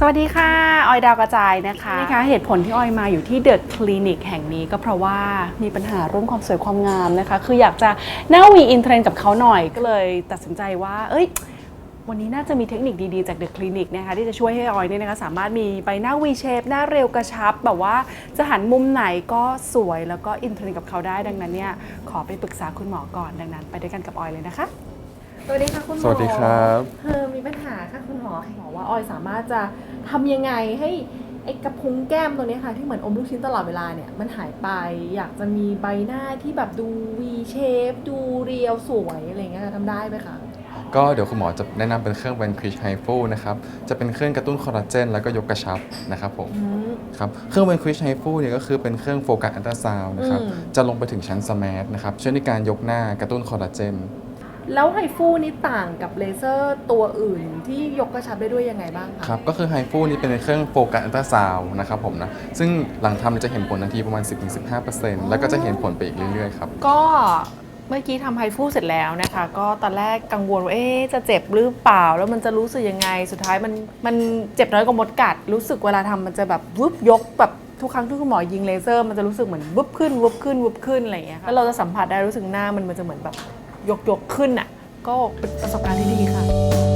สวัสดีค่ะ ออยดาวกระจายนะคะนี่คะเหตุผลที่ออยมาอยู่ที่เดอะคลินิกแห่งนี้ก็เพราะว่ามีปัญหาเรื่องความสวยความงามนะคะ คืออยากจะหน้าวีอินเทรนกับเขาหน่อยก็เลยตัดสินใจว่า เอ้ย วันนี้น่าจะมีเทคนิคดีๆจากเดอะคลินิกนะคะที่จะช่วยให้ออยเนี่ยนะคะสามารถมีใบหน้า V shape หน้าเร็วกระชับ แบบว่าจะหันมุมไหนก็สวยแล้วก็อินเทรนกับเขาได้ดังนั้นเนี่ยขอไปปรึกษาคุณหมอก่อนดังนั้น ไปด้วยกันกับออยเลยนะคะ สวัสดีค่ะคุณหมอสวัสดีครับเธอมีปัญหาค่ะคุณหมอหมอว่าออยสามารถจะทำยังไงให้ไอ้กระพุ้งแก้มตัวเนี้ยค่ะ ที่เหมือนอมลูกชิ้นตลอดเวลาเนี่ยมันหายไป อยากจะมีใบหน้าที่แบบดู V shape ดูเรียวสวยอะไรอย่างเงี้ยค่ะทำได้ไหมคะก็เดี๋ยวคุณหมอจะแนะนำเป็นเครื่องเป็นคริชไฮฟูนะครับ จะเป็นเครื่องกระตุ้นคอลลาเจนแล้วก็ยกกระชับนะครับผมอืมครับ เครื่องเป็นคริชไฮฟูเนี่ยก็คือเป็นเครื่องโฟกัสอัลตราซาวน์นะครับอืมจะลงไปถึงชั้นสมาร์ทนะครับช่วยในการยกหน้ากระตุ้นคอลลาเจน แล้วไฮฟูนี่ต่างกับเลเซอร์ตัวอื่นที่ยกกระชับได้ด้วยยังไงบ้างคะครับ ก็คือไฮฟูนี่เป็นเครื่องโฟกัสอัลตราซาวน์นะครับผมนะ ซึ่งหลังทำจะเห็นผลทันทีประมาณ 10-15%แล้วก็จะเห็นผลไปอีกเรื่อยๆครับ ก็เมื่อกี้ทำไฮฟูเสร็จแล้วนะคะ ก็ตอนแรกกังวลว่าเอ๊ะจะเจ็บหรือเปล่า แล้วมันจะรู้สึกยังไง สุดท้ายมันมันเจ็บน้อยกว่ามดกัด รู้สึกเวลาทำมันจะแบบวึบยกแบบทุกครั้งที่คุณหมอยิงเลเซอร์ มันจะรู้สึกเหมือนวึบขึ้นวึบขึ้นวึบขึ้นอะไรอย่างเงี้ยค่ะแล้วเราจะสัมผัสได้รู้สึกหน้ามันมันจะเหมือนแบบ ยกยกขึ้นอะก็เป็นประสบการณ์ที่ดีค่ะ